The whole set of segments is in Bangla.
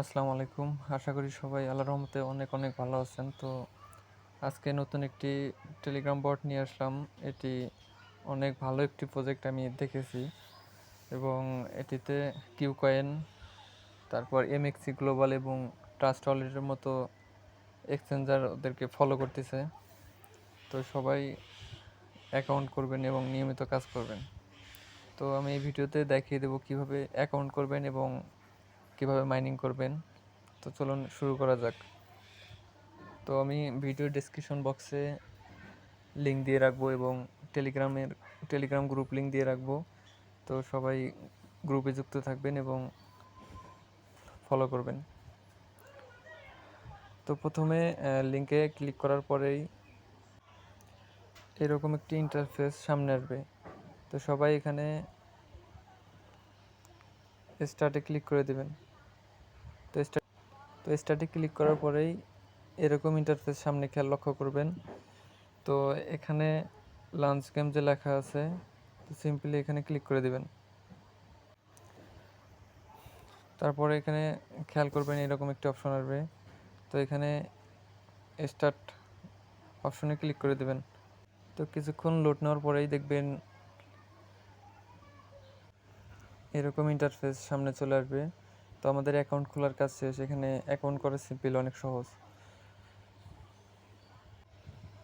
আসসালামু আলাইকুম। আশা করি সবাই আল্লাহর রহমতে অনেক অনেক ভালো আছেন। তো আজকে নতুন একটি টেলিগ্রাম বট নিয়ে আসলাম। এটি অনেক ভালো একটি প্রজেক্ট আমি দেখেছি এবং এটিতে কিউ কয়েন তারপর এমএক্সি গ্লোবাল এবং ট্রাস্ট ওয়ালেটের মতো এক্সচেঞ্জার ওদেরকে ফলো করতেছে। তো সবাই অ্যাকাউন্ট করবেন এবং নিয়মিত কাজ করবেন। তো আমি এই ভিডিওতে দেখিয়ে দেবো কীভাবে অ্যাকাউন্ট করবেন এবং কীভাবে মাইনিং করবেন? তো চলুন শুরু করা যাক। তো আমি ভিডিও ডিসক্রিপশন বক্সে লিঙ্ক দিয়ে রাখব এবং টেলিগ্রামের টেলিগ্রাম গ্রুপ লিঙ্ক দিয়ে রাখব। তো সবাই গ্রুপে যুক্ত থাকবেন এবং ফলো করবেন। তো প্রথমে লিঙ্কে ক্লিক করার পরেই এরকম একটি ইন্টারফেস সামনে আসবে। তো সবাই এখানে স্টার্টে ক্লিক করে দেবেন। তো স্টার্টে ক্লিক করার পরেই এরকম ইন্টারফেস সামনে খেয়াল লক্ষ্য করবেন। তো এখানে লাঞ্চ গেম যে লেখা আছে, তো সিম্পলি এখানে ক্লিক করে দিবেন। তারপরে এখানে খেয়াল করবেন এরকম একটি অপশন আসবে। তো এখানে স্টার্ট অপশনে ক্লিক করে দেবেন। তো কিছুক্ষণ লোড নেওয়ার পরেই দেখবেন এরকম ইন্টারফেস সামনে চলে আসবে। তো আমাদের অ্যাকাউন্ট খোলার কাজ শেষ। এখানে অ্যাকাউন্ট করা সিম্পল অনেক সহজ।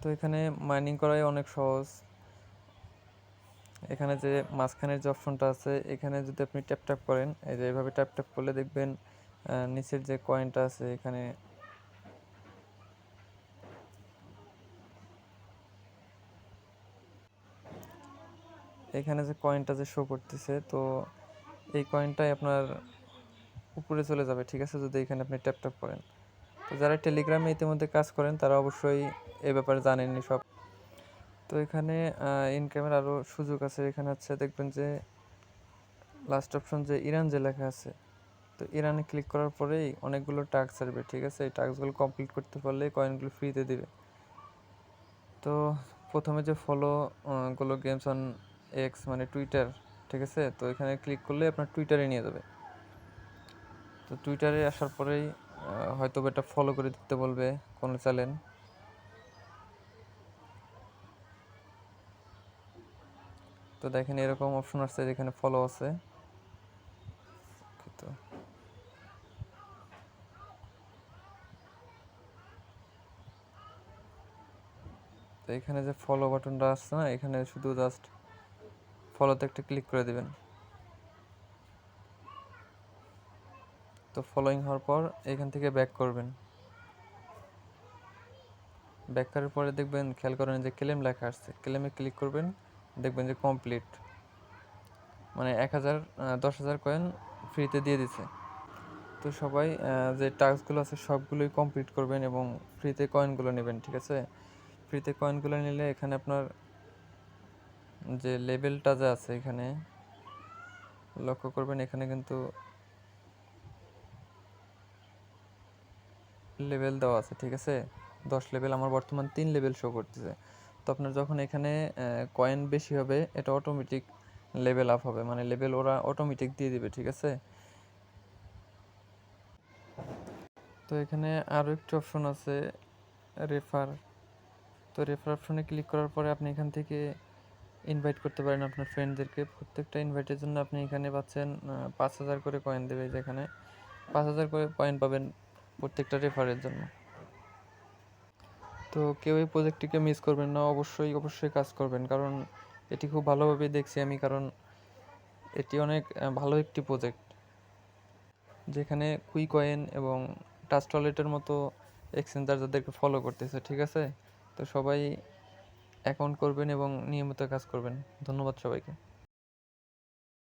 তো এখানে মাইনিং করাই অনেক সহজ। এখানে যে মাঝখানের যে অপশনটা আছে, এখানে যদি আপনি ট্যাপ ট্যাপ করেন, এই যে এভাবে ট্যাপ ট্যাপ করলে দেখবেন নিচের যে কয়েনটা আছে এখানে এখানে যে কয়েনটা যে শো করতেছে, তো এই কয়েনটাই আপনার উপরে চলে যাবে, ঠিক আছে? যদি এখানে আপনি ট্যাপ ট্যাপ করেন। তো যারা টেলিগ্রামে ইতিমধ্যে কাজ করেন, তারা অবশ্যই এ ব্যাপারে জানেননি সব। তো এখানে ইনকামের আরও সুযোগ আছে। এখানে হচ্ছে দেখবেন যে লাস্ট অপশন যে ইরান যে লেখা আছে, তো ইরানে ক্লিক করার পরেই অনেকগুলো টাস্ক আসবে ঠিক আছে? এই টাস্কগুলো কমপ্লিট করতে পারলে কয়েনগুলো ফ্রিতে দিবে। তো প্রথমে যে ফলো গুলো গেমস অন এক্স মানে টুইটার ঠিক আছে? তো এখানে ক্লিক করলে আপনার টুইটারে নিয়ে যাবে। তো টুইটারে আসার পরেই হয়তো এটা ফলো করে দিতে বলবে কোনো চ্যানেল তো দেখেন এরকম অপশন আসছে যেখানে ফলো আছে। তো। এখানে যে ফলো বাটনটা আসছে না, এখানে শুধু জাস্ট ফলোতে একটা ক্লিক করে দেবেন। তো ফলোয়িং হওয়ার পর এখান থেকে ব্যাক করবেন। ব্যাক করার পরে দেখবেন, খেয়াল করেন যে ক্লেম লেখা আসছে ক্লেমে ক্লিক করবেন, দেখবেন যে কমপ্লিট মানে এক হাজার দশ হাজার কয়েন ফ্রিতে দিয়ে দিছে। তো সবাই যে টাস্কগুলো আছে সবগুলোই কমপ্লিট করবেন এবং ফ্রিতে কয়েনগুলো নেবেন, ঠিক আছে? ফ্রিতে কয়েনগুলো নিলে এখানে আপনার যে লেভেলটা যে আছে এখানে, লক্ষ্য করবেন এখানে কিন্তু লেভেল দেওয়া আছে, ঠিক আছে? দশ লেভেল আমার বর্তমান তিন লেভেল শো করতেছে। তো আপনার যখন এখানে কয়েন বেশি হবে, এটা অটোমেটিক লেভেল আপ হবে মানে লেভেল ওরা অটোমেটিক দিয়ে দিবে, ঠিক আছে? তো এখানে আরও একটি অপশন আছে রেফার তো রেফার অপশনে ক্লিক করার পরে আপনি এখান থেকে ইনভাইট করতে পারেন আপনার ফ্রেন্ডদেরকে প্রত্যেকটা ইনভাইটের জন্য আপনি এখানে পাচ্ছেন পাঁচ হাজার করে কয়েন দেবে যেখানে পাঁচ হাজার করে কয়েন পাবেন প্রত্যেকটা রেফারের জন্য। তো কেউ এই প্রজেক্টটিকে মিস করবেন না, অবশ্যই অবশ্যই কাজ করবেন। কারণ এটি খুব ভালোভাবে দেখছি আমি, কারণ এটি অনেক ভালো একটি প্রজেক্ট যেখানে কুই কয়েন এবং টাচ টয়লেটের মতো এক্সচেঞ্জার যাদেরকে ফলো করতেছে, ঠিক আছে? তো সবাই অ্যাকাউন্ট করবেন এবং নিয়মিত কাজ করবেন। ধন্যবাদ সবাইকে।